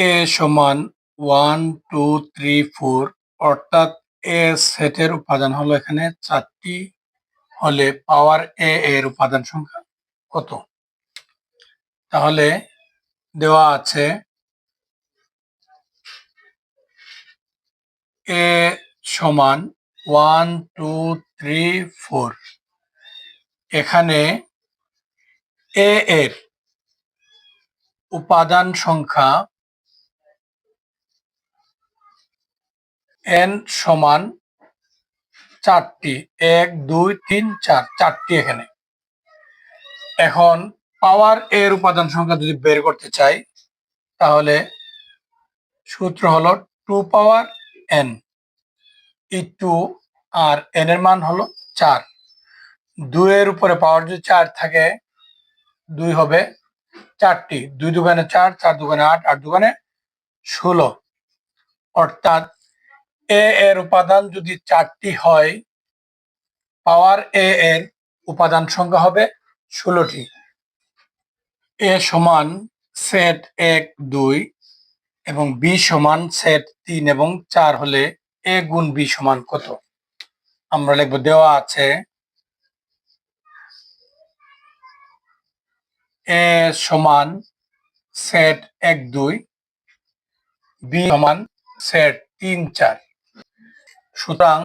এ সমান one two three four অর্থাৎ এ সেটের উপাদান হলো এখানে চারটি হলে পাওয়ার এ এর উপাদান সংখ্যা কত? তাহলে দেওয়া আছে এ সমান ওয়ান টু থ্রি ফোর এখানে এ এর উপাদান সংখ্যা এন সমান চারটি, এক, দুই, তিন, চার, চারটি এখানে। এখন পাওয়ার এর উপাদান সংখ্যা যদি বের করতে চাই, তাহলে সূত্র হলো two power N E two R N এর মান হলো চার। দুইয়ের উপরে পাওয়ার যদি চার থাকে, দুই হবে চারটি। দুই দোকানে চার চার দোকানে আট আট দোকানে ষোলো। অর্থাৎ এ এর উপাদান যদি চারটি হয় পাওয়ার এ এর উপাদান সংখ্যা হবে ষোলোটি। এ সমান সেট এক, দুই এবং বি সমান সেট তিন এবং চার হলে এ গুণ বি সমান কত? আমরা লিখব দেওয়া আছে এ সমান সেট এক, দুই বি সমান সেট তিন, চার। সুতরাং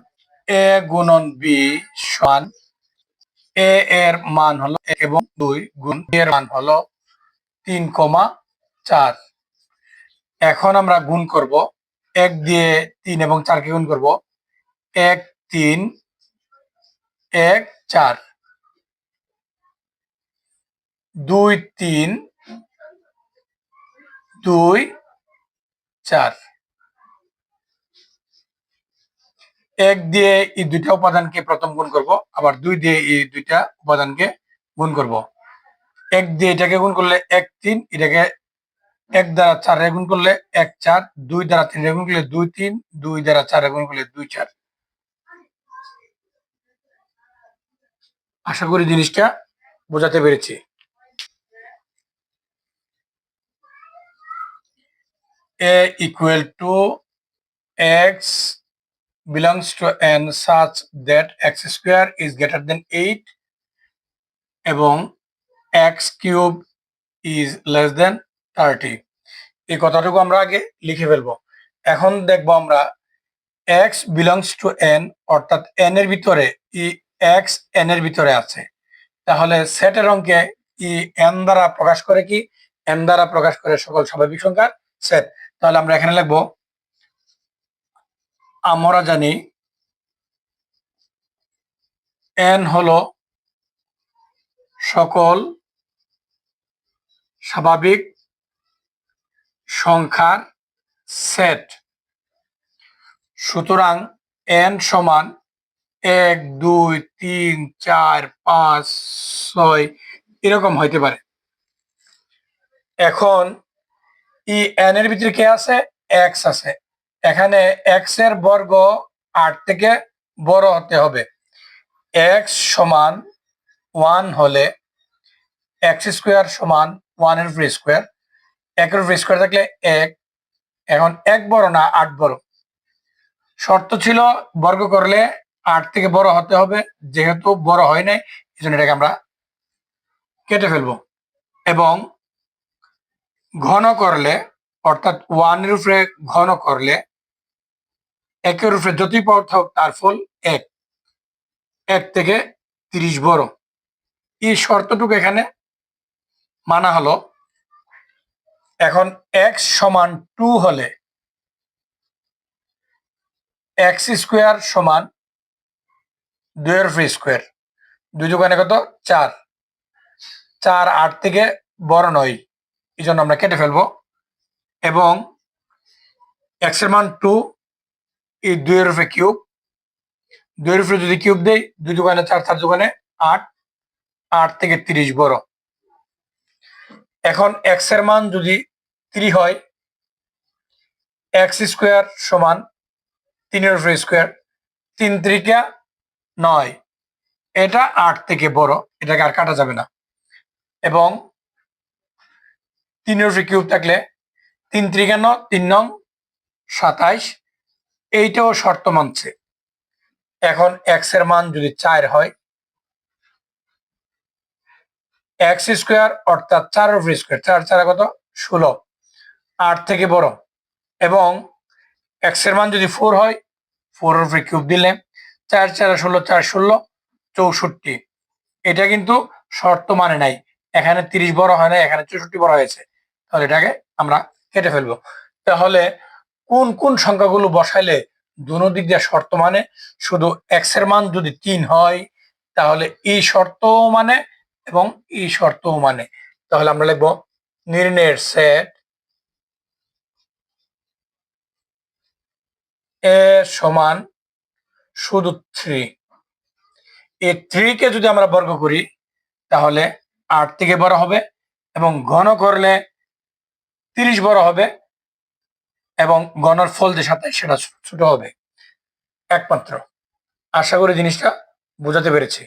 এ গুণন বি সমান, এ এর মান হলো এবং দুই গুণ এর মান হলো তিন কমা চার। এখন আমরা গুণ করব, এক দিয়ে তিন এবং চারকে গুণ করব, এক, তিন, এক, চার। দুই, তিন, দুই, চার। এক দিয়ে এই দুইটা উপাদানকে প্রথম গুণ করব, আবার দুই দিয়ে এই দুইটা উপাদানকে গুণ করব। এক দিয়ে এটাকে গুণ করলে এক তিন, এটাকে এক দ্বারা চার গুণ করলে এক চার, দুই দ্বারা তিন গুণ করলে দুই তিন, দুই দ্বারা চার গুণ করলে দুই চার। আশা করি জিনিসটা বোঝাতে পেরেছি। a equal to x belongs to n such that x square is greater than 8 এবং x cube is less than 30 এই কথাটুকু আমরা আগে লিখে ফেলব। এখন দেখব আমরা x belongs to n, অর্থাৎ n এর ভিতরে ই x n এর ভিতরে আছে। তাহলে সেটের অঙ্কে ই n দ্বারা প্রকাশ করে কি? n দ্বারা প্রকাশ করে সকল স্বাভাবিক সংখ্যার সেট তাহলে আমরা এখানে লিখব আমরা জানি এন হল সকল স্বাভাবিক সংখ্যার সেট। সুতরাং এন সমান এক, দুই, তিন, চার, পাঁচ, ছয়, এরকম হইতে পারে। এখন ই এন এর ভিতরে কে আছে? এক্স আছে। এখানে এক্সের বর্গ আট থেকে বড় হতে হবে। এক্স সমান ওয়ান হলে এক্স স্কোয়ার সমান ওয়ানের উপর স্কোয়ার একের উপর স্কোয়ার থাকলে এক। এখন এক বড় না আট বড়। শর্ত ছিল বর্গ করলে আট থেকে বড় হতে হবে। যেহেতু বড় হয় নাই এই জন্য এটাকে আমরা কেটে ফেলব। এবং ঘন করলে, অর্থাৎ ওয়ানের উপরে ঘন করলে একের উপরে যতই পাওয়ার থাকুক, তার ফল এক। এক থেকে তিরিশ বড়। এই শর্তটুকু এখানে মানা হলো। এখন এক্স সমান টু হলে এক্স স্কোয়ার সমান দুইয়ের ফ্রি স্কোয়ার দুই দোকানে কত? চার। চার আট থেকে বড় নয়। এই জন্য আমরা কেটে ফেলব। এবং এক্সের মান টু এই দুইয়ের উপরে কিউব। দুইয়ের উপরে যদি কিউব দেই, দুই দোকানে চার চার দোকানে আট আট থেকে তিরিশ বড়। এখন এক্সের মান যদি থ্রি হয় এক্স স্কোয়ার সমান তিনের উপরে স্কোয়ার তিন ত্রিকা নয়। এটা আট থেকে বড়, এটাকে আর কাটা যাবে না। এবং তিনের উপরে কিউব থাকলে তিন ত্রিকান্ন তিন নং সাতাইশ এইটাও শর্ত মানছে। এখন এক্সের মান যদি চার হয় এক্স স্কোয়ার অর্থাৎ চার উপর স্কোয়ার চার চার কত? ষোলো। আট থেকে বড়। এবং এক্সের মান যদি ফোর হয় ফোর উপরে কিউব দিলে চার চার ষোলো চার ষোলো, চৌষট্টি। এটা কিন্তু শর্ত মানে নাই। এখানে তিরিশ বড় হয় না এখানে চৌষট্টি বড় হয়েছে। তাহলে এটাকে আমরা কেটে ফেলব। তাহলে কোন কোন সংখ্যাগুলো বসাইলে দুনো দিক দিয়ে শর্ত মানে শুধু এক্সের মান যদি তিন হয়, তাহলে এই শর্তও মানে এবং এই শর্তও মানে। তাহলে আমরা লিখব নির্ণয়ের সেট এ সমান শুধু থ্রি এই থ্রি কে যদি আমরা বর্গ করি, তাহলে আট থেকে বড় হবে এবং ঘন করলে তিরিশ বড় হবে এবং গণর ফল যে সাতাইশ সেটা ছোট হবে। একমাত্র। আশা করি জিনিসটা বোঝাতে পেরেছি।